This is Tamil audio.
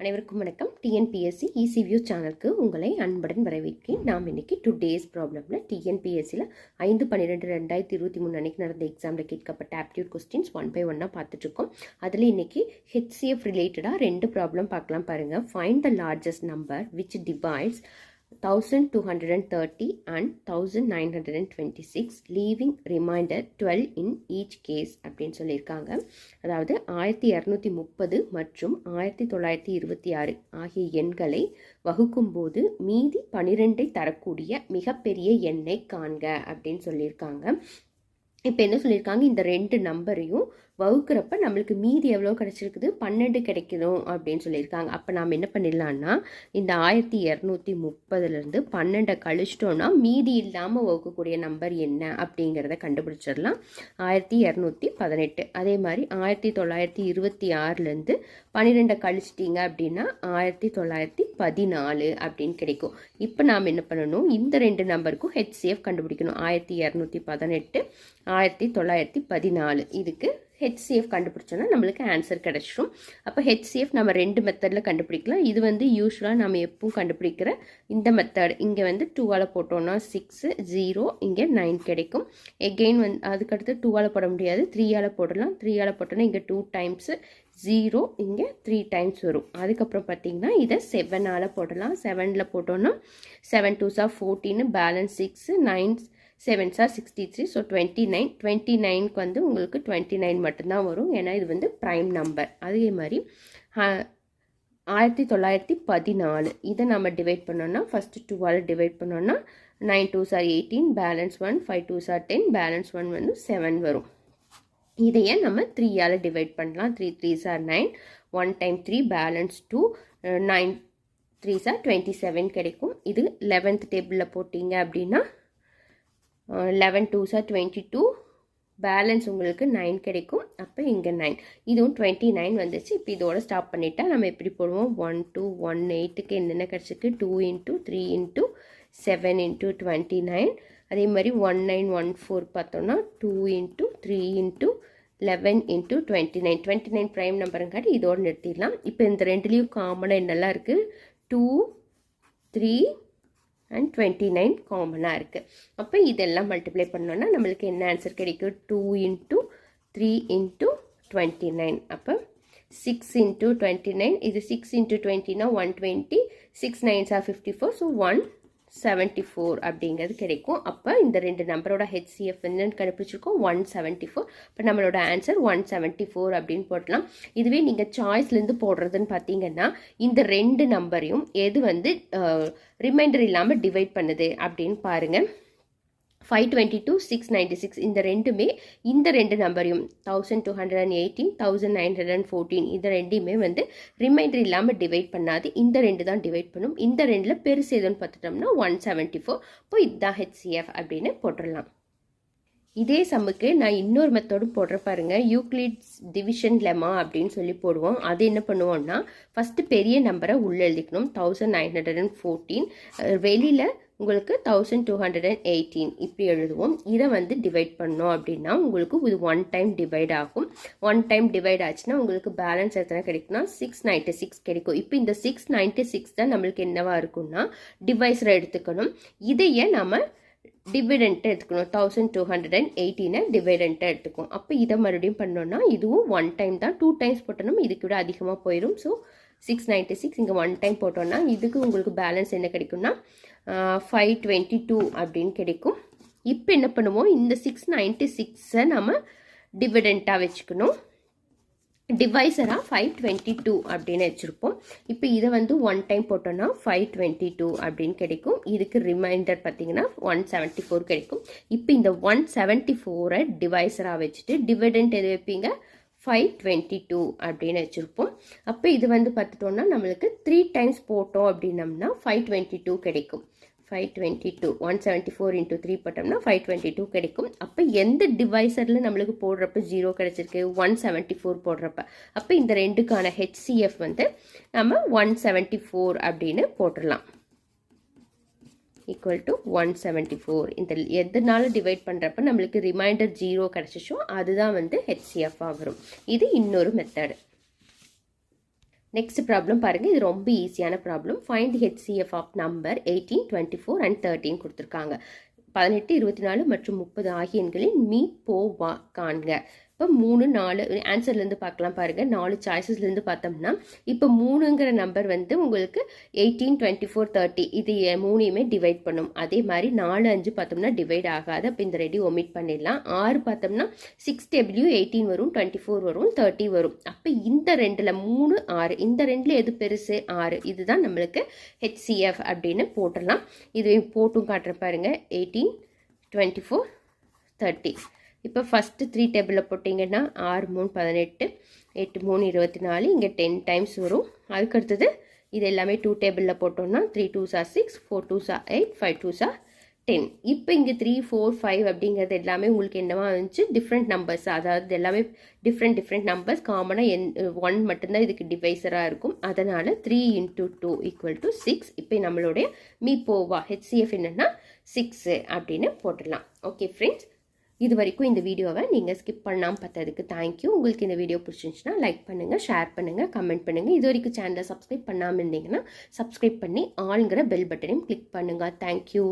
அனைவருக்கும் வணக்கம். டிஎன்பிஎஸ்சி இசிவியூ சேனலுக்கு உங்களை அன்புடன் வரவேற்கிறேன். நாம் இன்னைக்கு டுடேஸ் ப்ராப்ளமில் டிஎன்பிஎஸ்சியில் ஐந்து பன்னிரெண்டு ரெண்டாயிரத்தி இருபத்தி மூணு அன்னைக்கு நடந்த எக்ஸாமில் கேட்கப்பட்ட ஆப்டியூட் கொஸ்டின்ஸ் ஒன் பை ஒன்னாக பார்த்துட்ருக்கோம் அதில் இன்னைக்கு ஹெச்சிஎஃப் ரிலேட்டடாக ரெண்டு ப்ராப்ளம் பார்க்கலாம் பாருங்கள் find the largest number which divides thousand two hundred and thirty and thousand nine hundred and twenty six leaving remainder twelve in each case அப்படின்னு சொல்லியிருக்காங்க. அதாவது ஆயிரத்தி இரநூத்தி முப்பது மற்றும் ஆயிரத்தி தொள்ளாயிரத்தி இருபத்தி ஆறு ஆகிய எண்களை வகுக்கும்போது மீதி பனிரெண்டை தரக்கூடிய மிகப்பெரிய எண்ணை காண்க அப்படின்னு சொல்லியிருக்காங்க. இப்போ என்ன சொல்லியிருக்காங்க? இந்த ரெண்டு நம்பரையும் வகுக்கிறப்ப நம்மளுக்கு மீதி எவ்வளோ கிடச்சிருக்குது? பன்னெண்டு கிடைக்கணும் அப்படின்னு சொல்லியிருக்காங்க. அப்போ நாம் என்ன பண்ணிடலான்னா இந்த ஆயிரத்தி இரநூத்தி முப்பதுலேருந்து பன்னெண்டை கழிச்சிட்டோன்னா மீதி இல்லாமல் வகுக்கக்கூடிய நம்பர் என்ன அப்படிங்கிறத கண்டுபிடிச்சிடலாம். ஆயிரத்தி இரநூத்தி பதினெட்டு. அதே மாதிரி ஆயிரத்தி தொள்ளாயிரத்தி இருபத்தி ஆறுலேருந்து பன்னிரெண்டை கழிச்சிட்டிங்க அப்படின்னா ஆயிரத்தி தொள்ளாயிரத்தி பதினாலு அப்படின்னு கிடைக்கும். இப்போ நாம் என்ன பண்ணணும்? இந்த ரெண்டு நம்பருக்கும் ஹெச்சிஎஃப் கண்டுபிடிக்கணும். ஆயிரத்தி இரநூத்தி பதினெட்டு ஆயிரத்தி தொள்ளாயிரத்தி பதினாலு. இதுக்கு ஹெச்சிஎஃப் கண்டுபிடிச்சோன்னா நம்மளுக்கு ஆன்சர் கிடச்சிரும். அப்போ ஹெச்சிஎஃப் நம்ம ரெண்டு மெத்தடில் கண்டுபிடிக்கலாம். இது வந்து யூஸ்வலாக நம்ம எப்பவும் கண்டுபிடிக்கிற இந்த மெத்தட் இங்கே வந்து டூவால் போட்டோன்னா சிக்ஸு ஜீரோ இங்கே நைன் கிடைக்கும். எகெயின் வந்து அதுக்கடுத்து டூவால் போட முடியாது. த்ரீயால் போடலாம். த்ரீயால் போட்டோன்னா இங்கே டூ டைம்ஸு ஜீரோ இங்கே த்ரீ டைம்ஸ் வரும். அதுக்கப்புறம் பார்த்தீங்கன்னா இதை செவனால் போடலாம். செவனில் போட்டோன்னா seven டூஸாக fourteen balance six nines seven are sixty three so twenty nine twenty நைனுக்கு வந்து உங்களுக்கு டுவெண்ட்டி நைன் மட்டும்தான் வரும். ஏன்னா இது வந்து ப்ரைம் நம்பர் அதே மாதிரி ஆயிரத்தி தொள்ளாயிரத்தி பதினாலு. இதை நம்ம டிவைட் பண்ணோன்னா ஃபஸ்ட்டு டூவால் டிவைட் பண்ணோன்னா nine two are eighteen balance one five two are ten balance one வந்து செவன் வரும். இதையே நம்ம த்ரீயால் டிவைட் பண்ணலாம். Three three are nine one time three balance two nine three are twenty seven கிடைக்கும். இது லெவன்த் டேபிளில் போட்டிங்க அப்படின்னா eleven two are twenty two balance உங்களுக்கு நைன் கிடைக்கும். அப்போ இங்கே நைன் இதுவும் டுவெண்ட்டி நைன் வந்துச்சு. இப்போ இதோட ஸ்டாப் பண்ணிட்டா நம்ம எப்படி போடுவோம்? ஒன் டூ ஒன் எயிட்டுக்கு என்னென்ன கிடச்சிருக்கு? Two into three into seven into twenty nine அதே மாதிரி ஒன் நைன் ஒன் ஃபோர் பார்த்தோன்னா two into three into eleven into twenty nine twenty nine prime நம்பருங்காட்டி இதோடு நிறுத்திடலாம். இப்போ இந்த ரெண்டுலேயும் காமனாக என்னெல்லாம் இருக்குது two three and twenty nine காமனாக இருக்குது அப்போ இதெல்லாம் மல்டிப்ளை பண்ணோன்னா நம்மளுக்கு என்ன ஆன்சர் கிடைக்கும்? Two into three into twenty nine அப்போ சிக்ஸ் இன்ட்டு டுவெண்ட்டி நைன் இது six into டுவெண்ட்டினா one twenty six nines are fifty four so one seventy four அப்படிங்கிறது கிடைக்கும். அப்போ இந்த ரெண்டு நம்பரோட ஹெச்சிஎஃப் என்னன்னு கண்டுபிடிச்சிருக்கோம். ஒன் செவன்ட்டி ஃபோர் இப்போ நம்மளோட ஆன்சர் ஒன் செவன்ட்டி ஃபோர் அப்படின்னு போடலாம். இதுவே நீங்கள் சாய்ஸ்லேருந்து போடுறதுன்னு பார்த்தீங்கன்னா இந்த ரெண்டு நம்பரையும் எது வந்து ரிமைண்டர் இல்லாமல் டிவைட் பண்ணுது அப்படின்னு பாருங்கள் five twenty two six ninety six இந்த ரெண்டுமே இந்த ரெண்டு நம்பரையும் thousand two hundred and eighteen thousand nine hundred and fourteen இந்த ரெண்டையுமே வந்து ரிமைண்டர் இல்லாமல் டிவைட் பண்ணாது. இந்த ரெண்டு தான் டிவைட் பண்ணும். இந்த ரெண்டில் பெருசு எதுன்னு பார்த்துட்டோம்னா ஒன் செவன்ட்டி ஃபோர் இப்போ இதுதான் ஹெச்சிஎஃப் அப்படின்னு போட்டுடலாம். இதே சம்முக்கு நான் இன்னொரு மெத்தடும் போடுற பாருங்க. யூக்ளிட்ஸ் டிவிஷன் லெமா அப்படின்னு சொல்லி போடுவோம். அது என்ன பண்ணுவோம்னா ஃபஸ்ட்டு பெரிய நம்பரை உள்ளே எழுதிக்கணும். Thousand nine hundred and fourteen வெளியில் உங்களுக்கு thousand two hundred and eighteen இப்படி எழுதுவோம். இதை வந்து டிவைட் பண்ணோம் அப்படின்னா உங்களுக்கு இது ஒன் டைம் டிவைட் ஆகும். ஒன் டைம் டிவைட் ஆச்சுன்னா உங்களுக்கு பேலன்ஸ் எத்தனை கிடைக்கும்னா சிக்ஸ் நைன்ட்டி சிக்ஸ் கிடைக்கும். இப்போ இந்த சிக்ஸ் நைன்ட்டி சிக்ஸ் தான் நம்மளுக்கு என்னவா இருக்கும்னா டிவைஸில் எடுத்துக்கணும். இதையே நம்ம டிவிடெண்ட்டை எடுத்துக்கணும். தௌசண்ட் டூ ஹண்ட்ரட் அண்ட் எயிட்டீனை டிவிடெண்ட்டை எடுத்துக்கும் அப்போ இதை மறுபடியும் பண்ணோன்னா இதுவும் ஒன் டைம் தான். டூ டைம்ஸ் போட்டோம்னா இதுக்கு விட அதிகமாக போயிடும் ஸோ சிக்ஸ் நைன்ட்டி சிக்ஸ் இங்கே ஒன் டைம் போட்டோன்னா இதுக்கு உங்களுக்கு பேலன்ஸ் என்ன கிடைக்கும்னா ஃபைவ் டுவெண்ட்டி டூ அப்படின்னு கிடைக்கும். இப்போ என்ன பண்ணுவோம்? இந்த சிக்ஸ் நைன்ட்டி சிக்ஸை நம்ம டிவிடெண்ட்டாக வச்சுக்கணும். டிவைசராக ஃபைவ் டுவெண்ட்டி டூ அப்படின்னு வச்சுருப்போம். இப்போ இதை வந்து ஒன் டைம் போட்டோன்னா ஃபைவ் டுவெண்ட்டி டூ அப்படின்னு கிடைக்கும். இதுக்கு ரிமைண்டர் பார்த்தீங்கன்னா ஒன் செவன்ட்டி ஃபோர் கிடைக்கும். இப்போ இந்த ஒன் செவன்ட்டி ஃபோரை டிவைசராக வச்சுட்டு டிவிடெண்ட் எது வைப்பீங்க? ஃபைவ் டுவெண்ட்டி டூ அப்படின்னு வச்சுருப்போம். அப்போ இது வந்து பார்த்துட்டோம்னா நம்மளுக்கு த்ரீ டைம்ஸ் போட்டோம் அப்படின்னம்னா ஃபைவ் டுவெண்ட்டி டூ கிடைக்கும். Five twenty two one seventy four into three போட்டோம்னா ஃபைவ் டுவெண்ட்டி டூ கிடைக்கும். அப்போ எந்த டிவைசரில் நம்மளுக்கு போடுறப்ப ஜீரோ கிடச்சிருக்கு? ஒன் செவன்ட்டி ஃபோர் போடுறப்ப. அப்போ இந்த ரெண்டுக்கான ஹெச்சிஎஃப் வந்து நம்ம ஒன் செவன்ட்டி ஃபோர் அப்படின்னு போட்டுடலாம். Equal to one seventy four இந்த எதனால டிவைட் பண்ணுறப்ப நம்மளுக்கு ரிமைண்டர் ஜீரோ கிடச்சிச்சோ அதுதான் வந்து ஹெச்சிஎஃபாக வரும் இது இன்னொரு மெத்தடு நெக்ஸ்ட் ப்ராப்ளம் பாருங்கள் இது ரொம்ப ஈஸியான problem find the HCF of number eighteen twenty four and thirty கொடுத்துருக்காங்க. பதினெட்டு இருபத்தி நாலு மற்றும் முப்பது ஆகிய எண்களின் மீ போ வா காண்க. இப்போ மூணு நாலு ஆன்சர்லேருந்து பார்க்கலாம் பாருங்கள் நாலு சாய்ஸஸ்லேருந்து பார்த்தோம்னா இப்போ மூணுங்கிற நம்பர் வந்து உங்களுக்கு எயிட்டீன் டுவெண்ட்டி ஃபோர் தேர்ட்டி இது மூணையுமே டிவைட் பண்ணும். அதே மாதிரி நாலு அஞ்சு பார்த்தோம்னா டிவைட் ஆகாது. அப்போ இந்த ரெடி ஒமிட் பண்ணிடலாம். ஆறு பார்த்தோம்னா சிக்ஸ் டபிள்யூ எயிட்டீன் வரும் டுவெண்ட்டி ஃபோர் வரும் தேர்ட்டி வரும். அப்போ இந்த ரெண்டில் மூணு ஆறு இந்த ரெண்டில் எது பெருசு? ஆறு. இதுதான் நம்மளுக்கு ஹெச்சிஎஃப் அப்படின்னு போட்டுடலாம். இது போட்டும் காட்டுற பாருங்கள் எயிட்டீன் டுவெண்ட்டி ஃபோர் தேர்ட்டி இப்போ ஃபஸ்ட்டு த்ரீ டேபிளில் போட்டிங்கன்னா ஆறு மூணு பதினெட்டு எட்டு மூணு இருபத்தி நாலு இங்கே டென் டைம்ஸ் வரும். அதுக்கடுத்தது இது எல்லாமே டூ டேபிளில் போட்டோம்னா three two are six four two are eight five two are ten இப்போ இங்கே த்ரீ ஃபோர் ஃபைவ் அப்படிங்கிறது எல்லாமே உங்களுக்கு என்னவா இருந்துச்சு? டிஃப்ரெண்ட் நம்பர்ஸ் அதாவது எல்லாமே டிஃப்ரெண்ட் டிஃப்ரெண்ட் நம்பர்ஸ் காமனாக என் ஒன் மட்டும்தான் இதுக்கு டிவைசராக இருக்கும். அதனால் three into two equal to six இப்போ நம்மளுடைய மீ போவா ஹெச்சிஎஃப் என்னென்னா சிக்ஸு அப்படின்னு போட்டுடலாம். ஓகே ஃப்ரெண்ட்ஸ் இது வரைக்கும் இந்த வீடியோவை நீங்கள் ஸ்கிப் பண்ணாமல் பார்த்ததுக்கு தேங்க்யூ உங்களுக்கு இந்த வீடியோ பிடிச்சிருந்துச்சுன்னா லைக் பண்ணுங்கள் ஷேர் பண்ணுங்கள் கமெண்ட் பண்ணுங்கள் இது வரைக்கும் சேனலை சப்ஸ்கிரைப் பண்ணாமல் இருந்தீங்கன்னா சப்ஸ்கிரைப் பண்ணி ஆளுங்கிற பெல் பட்டனையும் கிளிக் பண்ணுங்கள் தேங்க்யூ